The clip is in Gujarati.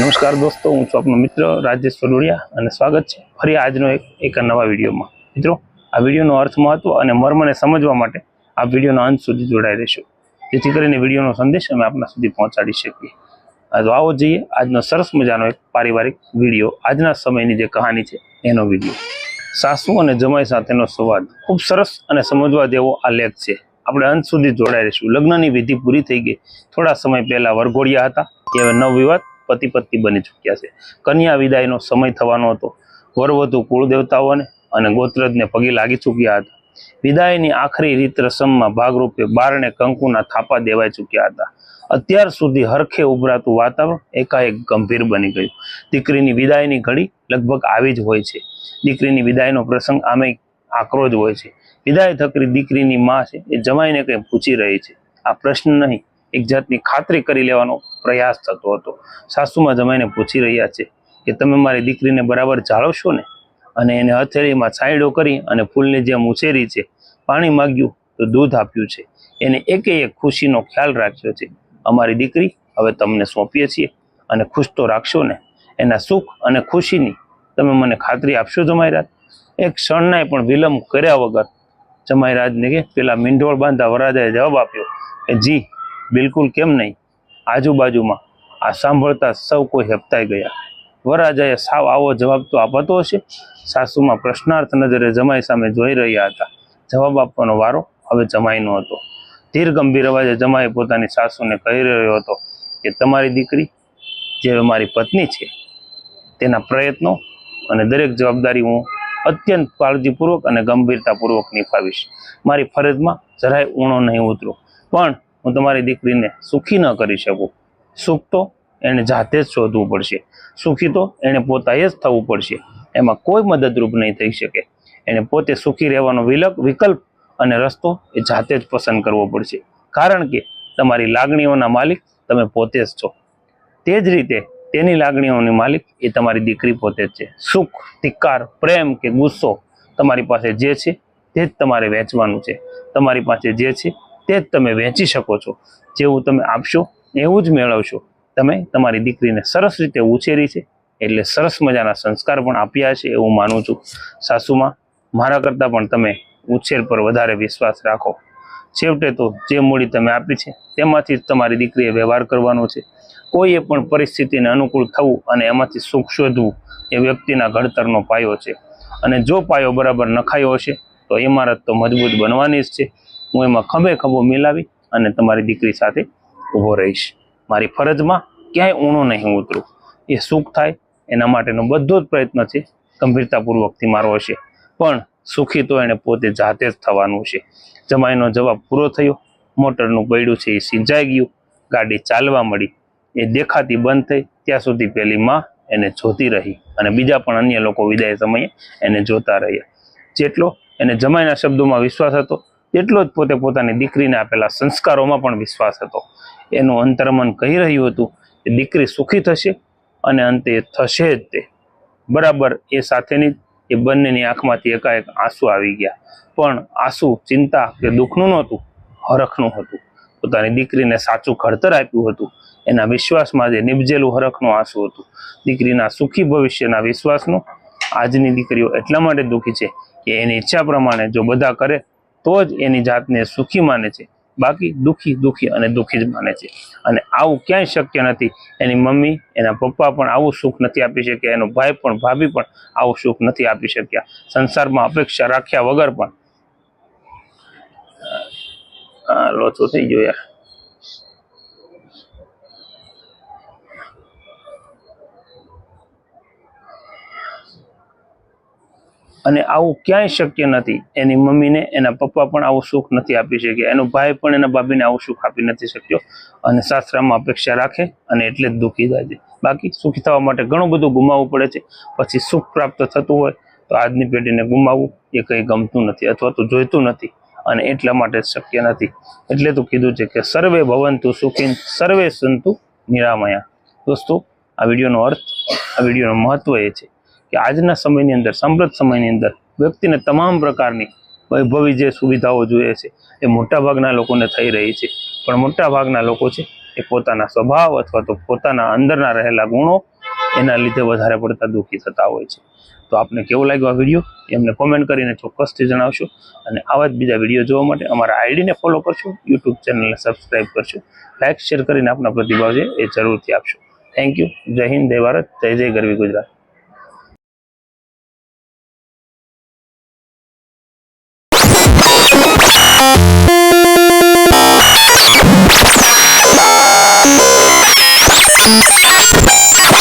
નમસ્કાર દોસ્તો, હું છું આપનો મિત્ર રાજેશ વડોડિયા અને સ્વાગત છે ફરી આજનો એક એક નવા વિડીયોમાં. મિત્રો, આ વિડીયોનો અર્થ મહત્વ અને મર્મને સમજવા માટે આ વિડીયોના અંત સુધી જોડાઈ રહેશો. જેથી કરીને વિડીયોનો સંદેશ અમે આપના સુધી પહોંચાડી શકીએ. તો આવો જઈએ આજનો સરસ મજાનો એક પારિવારિક વીડિયો, આજના સમયની જે કહાની છે એનો વીડિયો. સાસુ અને જમાઈ સાથેનો સંવાદ ખૂબ સરસ અને સમજવા જેવો આ લેખ છે. આપણે અંત સુધી જોડાઈ રહીશું. લગ્નની વિધિ પૂરી થઈ ગઈ. થોડા સમય પહેલાં વરઘોડિયા હતા. એ હવે નવવિવાદ પતિ પત્ની બની ચૂક્યા છે. કન્યા વિદાયનો સમય થવાનો હતો. વરવધુ કુળ દેવતાઓને અને ગોત્રજને પગે લાગી ચૂક્યા હતા. વિદાયની આખરી રીત રસમમાં ભાગરૂપે બારણે કંકુના થાપા દેવાઈ ચૂક્યા હતા. અત્યાર સુધી હરખે ઉભરાતું વાતાવરણ એકાએક ગંભીર બની ગયું. દીકરીની વિદાયની ઘડી લગભગ આવી જ હોય છે. દીકરીની વિદાયનો પ્રસંગ આમે આકરો જ હોય છે. વિદાય થકરી દીકરીની માં છે એ જમાઈને કંઈ પૂછી રહી છે. આ પ્રશ્ન નહીં એક જાતની ખાતરી કરી લેવાનો પ્રયાસ થતો હતો. સાસુમાં જમાઈને પૂછી રહ્યા છે કે તમે મારી દીકરીને બરાબર જાળવશો ને? અને એને હથેળીમાં છાંયડો કરી અને ફૂલની જેમ ઉછેરી છે. પાણી માગ્યું તો દૂધ આપ્યું છે. એને એકે એક ખુશીનો ખ્યાલ રાખ્યો છે. અમારી દીકરી હવે તમને સોંપીએ છીએ અને ખુશ તો રાખશો ને? એના સુખ અને ખુશીની તમે મને ખાતરી આપશો જમાઈરાજ? એક ક્ષણનાય પણ વિલંબ કર્યા વગર જમાઈરાજને કે પેલા મીંઢોળ બાંધા વરાજાએ જવાબ આપ્યો કે જી બિલકુલ કેમ નહીં? આજુબાજુમાં આ સાંભળતા સૌ કોઈ હેપતાઈ ગયા. વરરાજાએ સાવ આવો જવાબ તો આપતો હશે? સાસુમાં પ્રશ્નાર્થ નજરે જમાઈ સામે જોઈ રહ્યા હતા. જવાબ આપવાનો વારો હવે જમાઈનો હતો. ધીર ગંભીર અવાજે જમાઈ પોતાની સાસુને કહી રહ્યો હતો કે, તમારી દીકરી જે મારી પત્ની છે, તેના પ્રયત્નો અને દરેક જવાબદારી હું અત્યંત કાળજીપૂર્વક અને ગંભીરતાપૂર્વક નિભાવીશ. મારી ફરજમાં જરાય ઊણો નહીં ઉતરું. પણ હું તમારી દીકરીને સુખી ન કરી શકું. સુખ તો એને જાતે જ શોધવું પડશે. સુખી તો એને પોતાએ જ થવું પડશે. એમાં કોઈ મદદરૂપ નહીં થઈ શકે. એને પોતે સુખી રહેવાનો વિલક, વિકલ્પ અને રસ્તો એ જાતે જ પસંદ કરવો પડશે. કારણ કે તમારી લાગણીઓના માલિક તમે પોતે જ છો. તે જ રીતે તેની લાગણીઓની માલિક એ તમારી દીકરી પોતે જ છે. સુખ, ધિક્કાર, પ્રેમ કે ગુસ્સો તમારી પાસે જે છે તે જ તમારે વેચવાનું છે. તમારી પાસે જે છે તે જ તમે વેચી શકો છો. જેવું તમે આપશો, એવું જ મેળવશો. તમે તમારી દીકરીને સરસ રીતે ઉછેરી છે, એટલે સરસ મજાના સંસ્કાર પણ આપ્યા છે એવું માનું છું. સાસુમાં, મારા કરતાં પણ તમે ઉછેર પર વધારે વિશ્વાસ રાખો. છેવટે તો જે મૂડી તમે આપી છે, તેમાંથી જ તમારી દીકરીએ વ્યવહાર કરવાનો છે. કોઈએ પણ પરિસ્થિતિને અનુકૂળ થવું અને એમાંથી સુખ શોધવું એ વ્યક્તિના ઘડતરનો પાયો છે. અને જો પાયો બરાબર નખાયો હશે, તો ઇમારત તો મજબૂત બનવાની જ છે. હું એમાં ખભે ખભો મિલાવી અને તમારી દીકરી સાથે ઊભો રહીશ. મારી ફરજમાં ક્યાંય ઊણો નહીં ઉતરું. એ સુખ થાય, એના માટેનો બધો જ પ્રયત્ન છે, ગંભીરતાપૂર્વકથી મારો હશે. પણ સુખી તો એને પોતે જાતે જ થવાનું છે જમાઈનો જવાબ પૂરો થયો, મોટરનું પૈડું છે એ સિંજાઈ ગયું, ગાડી ચાલવા મળી. એ દેખાતી બંધ થઈ, ત્યાં સુધી પેલી માં એને જોતી રહી અને બીજા પણ અન્ય લોકો વિદાય સમયે એને જોતા રહ્યા. જેટલો એને જમાઈના શબ્દોમાં વિશ્વાસ હતો તેટલો જ પોતે પોતાની દીકરીને આપેલા સંસ્કારોમાં પણ વિશ્વાસ હતો. એનું અંતર્મન કહી રહ્યું હતું કે દીકરી સુખી થશે અને અંતે થશે જ તે. બરાબર એ સાથેની એ બંનેની આંખમાંથી એકાએક આંસુ આવી ગયા. પણ આંસુ, ચિંતા કે દુઃખનું નહોતું, હરખનું હતું. પોતાની દીકરીને સાચું ઘડતર આપ્યું હતું. એના વિશ્વાસમાં જે નિપજેલું હરખનું આંસુ હતું. દીકરીના સુખી ભવિષ્યના વિશ્વાસનું આજની દીકરીઓ એટલા માટે દુઃખી છે કે એની ઈચ્છા પ્રમાણે જો બધા કરે તો જ એની જાતને સુખી માને છે. બાકી દુઃખી દુઃખી અને દુઃખી જ માને છે. અને આવું ક્યાંય શક્ય નથી. એની મમ્મી, એના પપ્પા પણ આવું સુખ નથી આપી શક્યા. એનો ભાઈ પણ, ભાભી પણ આવું સુખ નથી આપી શક્યા. સંસારમાં અપેક્ષા રાખ્યા વગર પણ લોચો થઈ ગયો યાર. અને આવું ક્યાંય શક્ય નથી. એની મમ્મીને, એના પપ્પા પણ આવું સુખ નથી આપી શક્યા. એનો ભાઈ પણ એના ભાભીને આવું સુખ આપી નથી શક્યો. અને શાસ્ત્રમાં અપેક્ષા રાખે અને એટલે જ દુઃખી થાય છે. બાકી સુખી થવા માટે ઘણું બધું ગુમાવવું પડે છે. પછી સુખ પ્રાપ્ત થતું હોય તો આજની પેઢીને ગુમાવવું એ કંઈ ગમતું નથી અથવા તો જોઈતું નથી અને એટલા માટે શક્ય નથી. એટલે તો કીધું છે કે સર્વે ભવંતુ સુખીન સર્વે સંતુ નિરામયા. દોસ્તો, આ વિડીયોનો અર્થ, આ વિડીયોનું મહત્વ એ છે કે આજના સમયની અંદર, સમૃદ્ધ સમયની અંદર વ્યક્તિને તમામ પ્રકારની વૈભવી જે સુવિધાઓ જોઈએ છે, એ મોટાભાગના લોકોને થઈ રહી છે. પણ મોટાભાગના લોકો છે, એ પોતાના સ્વભાવ અથવા તો પોતાના અંદરના રહેલા ગુણો એના લીધે વધારે પડતા દુઃખી થતા હોય છે. તો આપને કેવો લાગ્યો આ વીડિયો? એમને કોમેન્ટ કરીને ચોક્કસથી જણાવશો. અને આવા જ બીજા વીડિયો જોવા માટે અમારા આઈડીને ફોલો કરશો યુટ્યુબ ચેનલને સબસ્ક્રાઈબ કરશો. લાઇક શેર કરીને આપના પ્રતિભાવ છે, એ જરૂરથી આપશો. થેન્ક યુ જય હિન્દ, જય ભારત, જય જય ગરવી ગુજરાત.